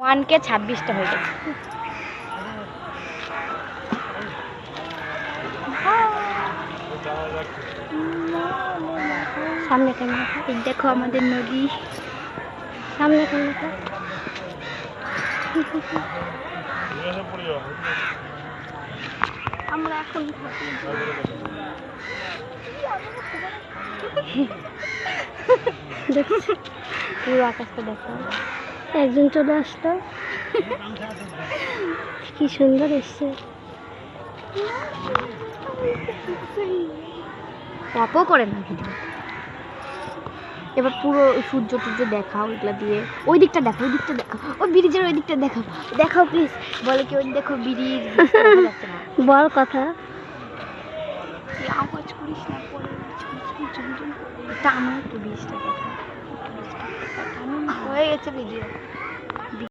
ওয়ানকে ছাব্বিশটা হয়ে গেছে। সামনে এই দেখো আমাদের নদী। সামনে ক্যামেরা আমরা এখন পুরো আকাশটা দেখো। একজন চলে আসলো। কি সুন্দর এসছে। অপও করে না ভিডিও এবার পুরো সূর্য টুর্য দেখাও এগুলা দিয়ে। ওই দিকটা দেখো ওই দিকটা দেখো। ওই ব্রিজের ওই দিকটা দেখাও। দেখাও প্লিজ বলে কি ওই দেখো ব্রিজ বল কথা। আওয়াজ করিস না পরে টানো একটু ব্রিজটা দেখো। Leia esse vídeo.